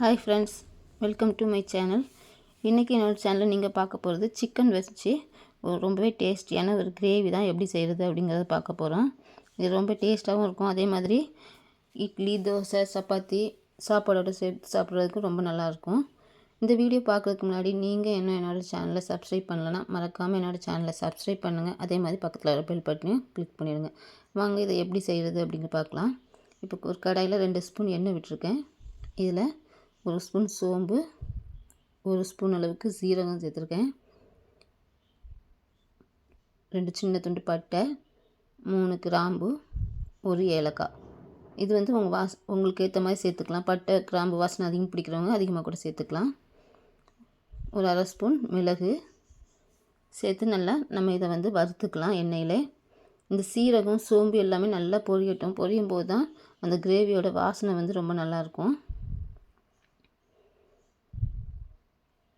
Hi friends welcome to my channel இன்றைக்கி என்னோட சேனலில் நீங்கள் பார்க்க போகிறது சிக்கன் வச்சு. ஒரு ரொம்பவே டேஸ்டியான ஒரு கிரேவி தான் எப்படி செய்கிறது அப்படிங்கிறத பார்க்க போகிறோம் இது ரொம்ப டேஸ்ட்டாகவும் இருக்கும். அதே மாதிரி இட்லி தோசை சப்பாத்தி சாப்பாடோட சேர்த்து சாப்பிட்றதுக்கு ரொம்ப நல்லாயிருக்கும் இந்த வீடியோ பார்க்குறதுக்கு முன்னாடி நீங்கள் இன்னும் என்னோடய சேனலை சப்ஸ்கிரைப் பண்ணலன்னா மறக்காமல் என்னோடய சேனலை சப்ஸ்கிரைப் பண்ணுங்கள் அதே மாதிரி பக்கத்தில் வர பெல் பட்டனையும் கிளிக் பண்ணிடுங்க. வாங்க இதை எப்படி செய்கிறது அப்படின்னு பார்க்கலாம். இப்போ ஒரு கடாயில் ரெண்டு ஸ்பூன் எண்ணெய் விட்டுருக்கேன். இதில் ஒரு ஸ்பூன் சோம்பு ஒரு ஸ்பூன் அளவுக்கு சீரகம் சேர்த்துருக்கேன். ரெண்டு சின்ன துண்டு பட்டை மூணு கிராம்பு ஒரு ஏலக்காய். இது வந்து உங்கள் வாஸ் உங்களுக்கு ஏற்ற மாதிரி சேர்த்துக்கலாம். பட்டை கிராம்பு வாசனை அதிகம் பிடிக்கிறவங்க அதிகமாக கூட சேர்த்துக்கலாம். ஒரு அரை ஸ்பூன் மிளகு சேர்த்து நல்லா நம்ம இதை வந்து வறுத்துக்கலாம் எண்ணெயில். இந்த சீரகம் சோம்பு எல்லாமே நல்லா பொரியட்டும். பொரியும் போது தான் அந்த கிரேவியோட வாசனை வந்து ரொம்ப நல்லாயிருக்கும்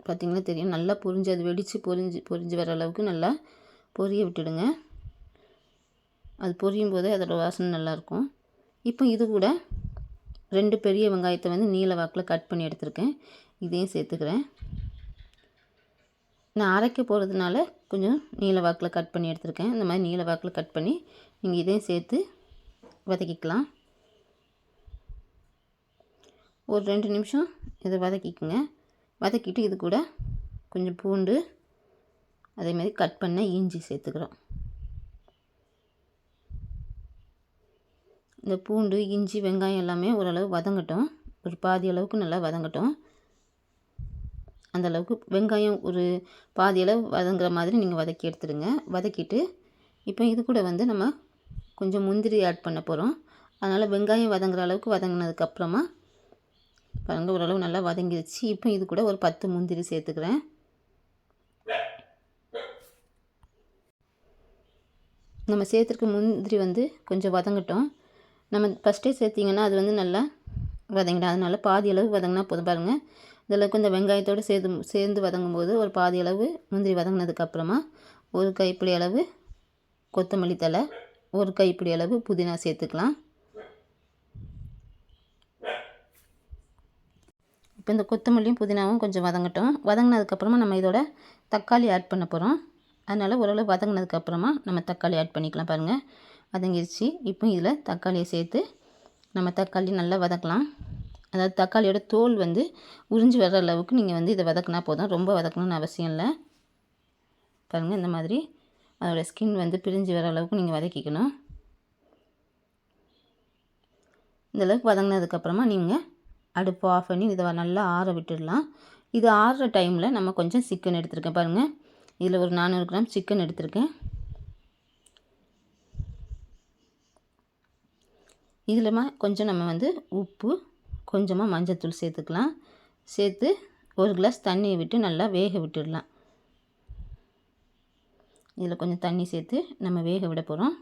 பார்த்திங்கன்னா தெரியும். நல்லா பொரிஞ்சு அது வெடித்து பொரிஞ்சு பொரிஞ்சு வர அளவுக்கு நல்லா பொரிய விட்டுடுங்க. அது பொரியும் போதே அதோடய வாசனை நல்லாயிருக்கும். இப்போ இது கூட ரெண்டு பெரிய வெங்காயத்தை வந்து நீல வாக்கில் கட் பண்ணி எடுத்திருக்கேன். இதையும் சேர்த்துக்கிறேன். நான் அரைக்க போகிறதுனால கொஞ்சம் நீல வாக்கில் கட் பண்ணி எடுத்திருக்கேன். இந்த மாதிரி நீல வாக்கில் கட் பண்ணி நீங்கள் இதையும் சேர்த்து வதக்கிக்கலாம். ஒரு ரெண்டு நிமிஷம் இதை வதக்கிக்கோங்க. வதக்கிட்டு இது கூட கொஞ்சம் பூண்டு அதே மாதிரி கட் பண்ண இஞ்சி சேர்த்துக்கிறோம். இந்த பூண்டு இஞ்சி வெங்காயம் எல்லாமே ஓரளவு வதங்கட்டும். ஒரு பாதி அளவுக்கு நல்லா வதங்கட்டும். அந்த அளவுக்கு வெங்காயம் ஒரு பாதி அளவு வதங்குற மாதிரி நீங்கள் வதக்கி எடுத்துடுங்க. வதக்கிட்டு இப்போ இது கூட வந்து நம்ம கொஞ்சம் முந்திரி ஆட் பண்ண போகிறோம் அதனால் வெங்காயம் வதங்குற அளவுக்கு வதங்கினதுக்கப்புறமா பாருங்கள் ஓரளவு நல்லா வதங்கிடுச்சு இப்போ இது கூட ஒரு பத்து முந்திரி சேர்த்துக்கிறேன். நம்ம சேர்த்துருக்க முந்திரி வந்து கொஞ்சம் வதங்கட்டும். நம்ம ஃபஸ்ட்டே சேர்த்திங்கன்னா அது வந்து நல்லா வதங்கிடும். அதனால் பாதி அளவு வதங்கினா போதும் பாருங்கள் இதில் இந்த வெங்காயத்தோடு சேர்ந்து சேர்ந்து வதங்கும் போது ஒரு பாதி அளவு முந்திரி வதங்கினதுக்கப்புறமா ஒரு கைப்பிடி அளவு கொத்தமல்லி தலை ஒரு கைப்பிடி அளவு புதினா சேர்த்துக்கலாம். இப்போ இந்த கொத்தமல்லியும் புதினாவும் கொஞ்சம் வதங்கட்டும். வதங்கினதுக்கப்புறமா நம்ம இதோட தக்காளி ஆட் பண்ண போகிறோம் அதனால் ஓரளவு வதங்கினதுக்கப்புறமா நம்ம தக்காளி ஆட் பண்ணிக்கலாம் பாருங்கள் வதங்கிடுச்சு இப்போ இதில் தக்காளியை சேர்த்து நம்ம தக்காளி நல்லா வதக்கலாம். அதாவது தக்காளியோட தோல் வந்து உறிஞ்சி வர்ற அளவுக்கு நீங்கள் வந்து இதை வதக்கினா போதும். ரொம்ப வதக்கணும்னு அவசியம் இல்லை. பாருங்கள் இந்த மாதிரி அதோடய ஸ்கின் வந்து பிரிஞ்சு வர அளவுக்கு நீங்கள் வதக்கிக்கணும். இந்தளவுக்கு வதங்கினதுக்கப்புறமா நீங்கள் அடுப்பு ஆஃப் பண்ணி இதை நல்லா ஆற விட்டுடலாம். இது ஆறுற டைமில் நம்ம கொஞ்சம் சிக்கன் எடுத்துருக்கேன் பாருங்கள் இதில் ஒரு நானூறு கிராம் சிக்கன் எடுத்திருக்கேன். இதில் கொஞ்சம் நம்ம வந்து உப்பு கொஞ்சமாக மஞ்சத்தூள் சேர்த்துக்கலாம். சேர்த்து ஒரு கிளாஸ் தண்ணியை விட்டு நல்லா வேக விட்டுடலாம். இதில் கொஞ்சம் தண்ணி சேர்த்து நம்ம வேக விட போகிறோம்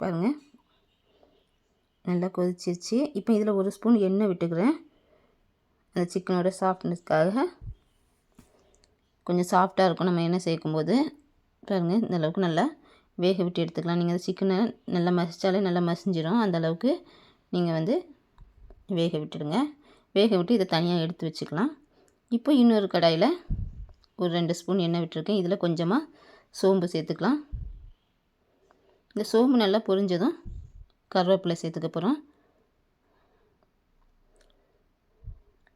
பாருங்கள் நல்லா கொதிச்சிருச்சு. இப்போ இதில் ஒரு ஸ்பூன் எண்ணெய் விட்டுக்கிறேன். அந்த சிக்கனோட சாஃப்ட்னஸ்க்காக. கொஞ்சம் சாஃப்டாக இருக்கும் நம்ம எண்ணெய் சேர்க்கும்போது. பாருங்கள் இந்த அளவுக்கு நல்லா வேக விட்டு எடுத்துக்கலாம். நீங்கள் அந்த சிக்கனை நல்லா மசித்தாலே நல்லா மசிஞ்சிடும். அந்த அளவுக்கு நீங்கள் வந்து வேக விட்டுடுங்க. வேக விட்டு இதை தனியாக எடுத்து வச்சுக்கலாம். இப்போ இன்னொரு கடாயில் ஒரு ரெண்டு ஸ்பூன் எண்ணெய் விட்டுருக்கேன். இதில் கொஞ்சமாக சோம்பு சேர்த்துக்கலாம். இந்த சோம்பு நல்லா பொரிஞ்சதும் கருவேப்பிலை சேர்த்துக்க போகிறோம்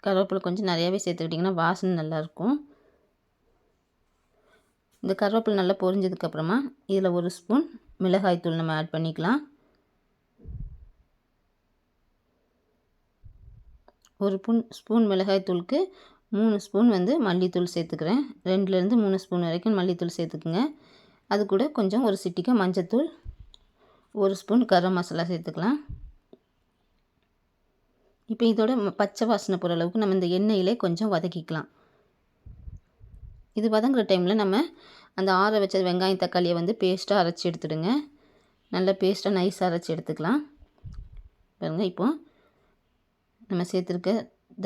கருவேப்பிலை கொஞ்சம் நிறையாவே சேர்த்துக்கிட்டிங்கன்னா வாசனை நல்லாயிருக்கும் இந்த கருவேப்பிலை நல்லா பொரிஞ்சதுக்கப்புறமா இதில் ஒரு ஸ்பூன் மிளகாய்த்தூள் நம்ம ஆட் பண்ணிக்கலாம். ஒரு ஸ்பூன் ஸ்பூன் மிளகாய்த்தூளுக்கு மூணு ஸ்பூன் வந்து மல்லித்தூள் சேர்த்துக்கிறேன். ரெண்டுலேருந்து மூணு ஸ்பூன் வரைக்கும் மல்லித்தூள் சேர்த்துக்குங்க. அது கூட கொஞ்சம் ஒரு சிட்டிக்கு மஞ்சத்தூள் ஒரு ஸ்பூன் கரம் மசாலா சேர்த்துக்கலாம். இப்போ இதோட பச்சை வாசனை போகிற அளவுக்கு நம்ம இந்த எண்ணெயிலே கொஞ்சம் வதக்கிக்கலாம். இது வதங்குற டைமில் நம்ம அந்த ஆற வச்ச வெங்காயம் தக்காளியை வந்து பேஸ்ட்டாக அரைச்சி எடுத்துடுங்க. நல்லா பேஸ்ட்டாக நைஸாக அரைச்சி எடுத்துக்கலாம். பாருங்கள் இப்போது நம்ம சேர்த்துருக்க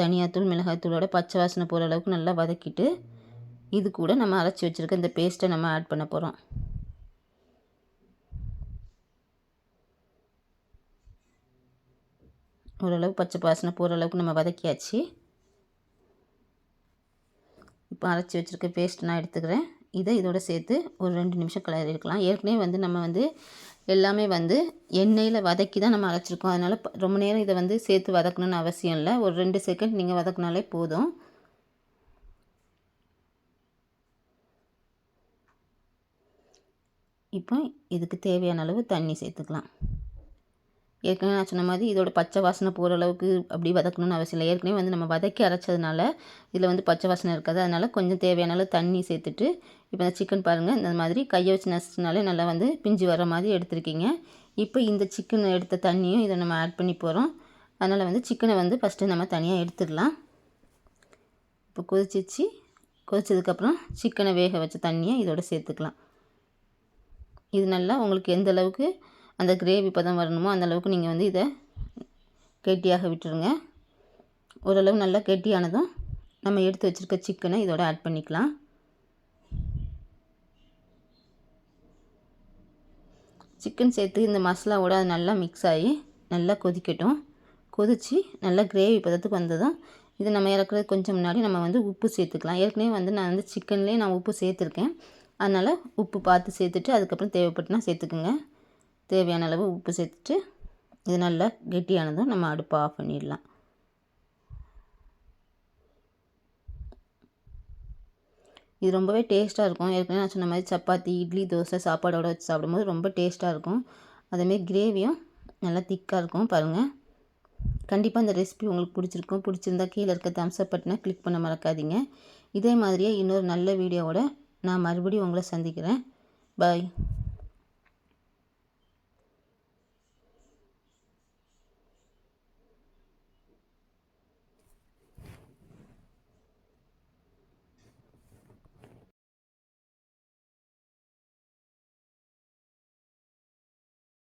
தனியாத்தூள் மிளகாய்த்தூளோட பச்சை வாசனை போகிற அளவுக்கு நல்லா வதக்கிட்டு இது கூட நம்ம அரைச்சி வச்சுருக்க இந்த பேஸ்ட்டை நம்ம ஆட் பண்ண போகிறோம் ஓரளவு பச்சை பாசனை போகிற அளவுக்கு நம்ம வதக்கியாச்சு. இப்போ அரைச்சி வச்சுருக்க பேஸ்ட் நான் எடுத்துக்கிறேன். இதை இதோட சேர்த்து ஒரு ரெண்டு நிமிஷம் கலர் இருக்கலாம் ஏற்கனவே வந்து நம்ம வந்து எல்லாமே வந்து எண்ணெயில் வதக்கி தான் நம்ம அரைச்சிருக்கோம். அதனால் ரொம்ப நேரம் இதை வந்து சேர்த்து வதக்கணும்னு அவசியம் இல்லை. ஒரு ரெண்டு செகண்ட் நீங்கள் வதக்குனாலே போதும். இப்போ இதுக்கு தேவையான அளவு தண்ணி சேர்த்துக்கலாம். ஏற்கனவே நான் சொன்ன மாதிரி இதோட பச்சை வாசனை போகிற அளவுக்கு அப்படி வதக்கணும்னு அவசியம் இல்லை. ஏற்கனவே வந்து நம்ம வதக்கி அரைச்சதுனால இதில் வந்து பச்சை வாசனை இருக்காது. அதனால் கொஞ்சம் தேவையான அளவு தண்ணி சேர்த்துட்டு இப்போ இந்த சிக்கன் பாருங்கள் இந்த மாதிரி கையை வச்சு நசினாலே நல்லா வந்து பிஞ்சு வர மாதிரி எடுத்துருக்கீங்க. இப்போ இந்த சிக்கன் எடுத்த தண்ணியும் இதை நம்ம ஆட் பண்ணி போகிறோம் அதனால் வந்து சிக்கனை வந்து ஃபஸ்ட்டு நம்ம தனியாக எடுத்துடலாம். இப்போ கொதிச்சிச்சு கொதிச்சதுக்கப்புறம் சிக்கனை வேக வச்ச தண்ணியை இதோட சேர்த்துக்கலாம். இது நல்லா உங்களுக்கு எந்த அளவுக்கு அந்த கிரேவி பதம் வரணுமோ அந்த அளவுக்கு நீங்கள் வந்து இதை கெட்டியாக விட்டுருங்க. ஓரளவு நல்லா கெட்டியானதும் நம்ம எடுத்து வச்சுருக்க சிக்கனை இதோட ஆட் பண்ணிக்கலாம். சிக்கன் சேர்த்து இந்த மசாலாவோட அது நல்லா மிக்ஸ் ஆகி நல்லா கொதிக்கட்டும். கொதித்து நல்லா கிரேவி பதத்துக்கு வந்ததும் இது நம்ம இறக்குறது கொஞ்சம் முன்னாடி நம்ம வந்து உப்பு சேர்த்துக்கலாம். ஏற்கனவே வந்து நான் வந்து சிக்கன்லேயே நான் உப்பு சேர்த்துருக்கேன். அதனால் உப்பு பார்த்து சேர்த்துட்டு அதுக்கப்புறம் தேவைப்பட்டுனா சேர்த்துக்குங்க. தேவையான அளவு உப்பு சேர்த்துட்டு இது நல்லா கெட்டியானதும் நம்ம அடுப்பை ஆஃப் பண்ணிடலாம். இது ரொம்பவே டேஸ்ட்டாக இருக்கும். ஏற்கனவே நான் சொன்ன மாதிரி சப்பாத்தி இட்லி தோசை சாப்பாடோட வச்சு சாப்பிடும்போது ரொம்ப டேஸ்ட்டாக இருக்கும். அதேமாரி கிரேவியும் நல்லா திக்காக இருக்கும். பாருங்கள் கண்டிப்பாக இந்த ரெசிபி உங்களுக்கு பிடிச்சிருக்கும். பிடிச்சிருந்தா கீழே இருக்க தம்ஸ்அப் பட்டனை கிளிக் பண்ண மறக்காதீங்க. இதே மாதிரியே இன்னொரு நல்ல வீடியோவோட நான் மறுபடியும் உங்களை சந்திக்கிறேன். பாய்